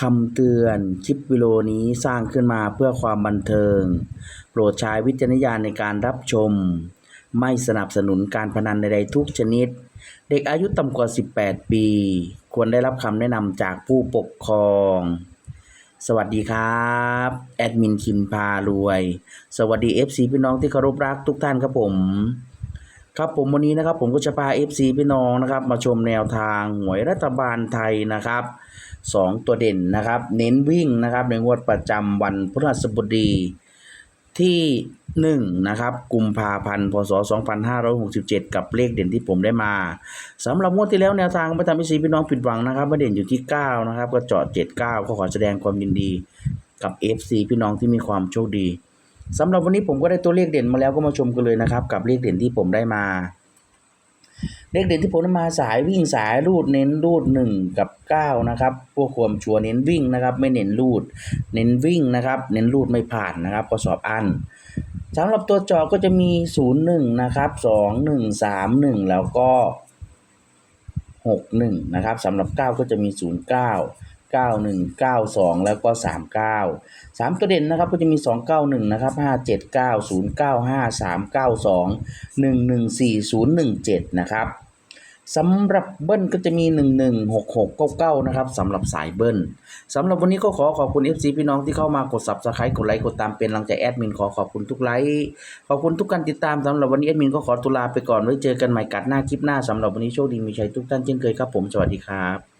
คำเตือนคลิปวิดีโอนี้สร้างขึ้นมาเพื่อความบันเทิง โปรดใช้วิจารณญาณในการรับชม ไม่สนับสนุนการพนันใดๆทุกชนิด เด็กอายุต่ำกว่า 18 ปี ควรได้รับคำแนะนำจากผู้ปกครอง สวัสดีครับ แอดมินคิมพารวย สวัสดี FC พี่น้องที่เคารพรักทุกท่านครับผม ครับผมวันนี้นะครับผมก็จะพา FC พี่น้องนะครับ มาชมแนวทางหวยรัฐบาลไทยนะครับ สองตัวเด่นนะครับ เน้นวิ่งนะครับในงวดประจำวันพฤหัสบดีที่1นะครับกุมภาพันธ์พศ 2567 กับเลขเด่นที่ผมได้มาสำหรับงวดที่แล้วแนวทางไม่ทำให้ซีพี่น้องผิดหวังนะครับประเด่นอยู่ที่ 9 นะครับ ก็เจาะ79 ก็ขอแสดงความยินดีกับ FC พี่น้องที่มีความโชคดีสำหรับวันนี้ผมก็ได้ตัวเลขเด่นมาแล้วก็มาชมกันเลยนะครับ กับเลขเด่นที่ผมได้มา เลขเด่นที่ผลมาสายวิ่งสายรูดเน้นรูดหนึ่งกับเก้านะครับพวกความชัวเน้นวิ่งนะครับ ไม่เน้นรูด เน้นวิ่งนะครับ เน้นรูดไม่ผ่านนะครับก็สอบอันสำหรับตัวจอก็จะมีศูนย์หนึ่งนะครับสองหนึ่งสามหนึ่งแล้วก็หกหนึ่งนะครับสำหรับเก้าก็จะมีศูนย์ เก้าหนึ่งเก้าสองแล้วก็สามเก้าสามตัวเด่นนะครับก็จะมีสองเก้าหนึ่งนะครับห้าเจ็ดเก้าศูนย์เก้าห้าสามเก้าสองหนึ่งหนึ่งสี่ศูนย์หนึ่งเจ็ดนะครับสำหรับเบิ้ลก็จะมีหนึ่งหนึ่งหกหกเก้าเก้านะครับสำหรับสายเบิ้ลสำหรับวันนี้ก็ขอขอบคุณ FC พี่น้องที่เข้ามากด subscribe กดไลค์กดตามเป็นกำลังใจแอดมินขอขอบคุณทุกไลค์ขอบคุณทุกการติดตามสำหรับวันนี้แอดมินก็ขอตุลาไปก่อนไว้เจอกันใหม่กัดหน้าคลิปหน้าสำหรับวันนี้โชคดีมีชัยทุกท่านเช่นเคยครับผมสวัสดีครับ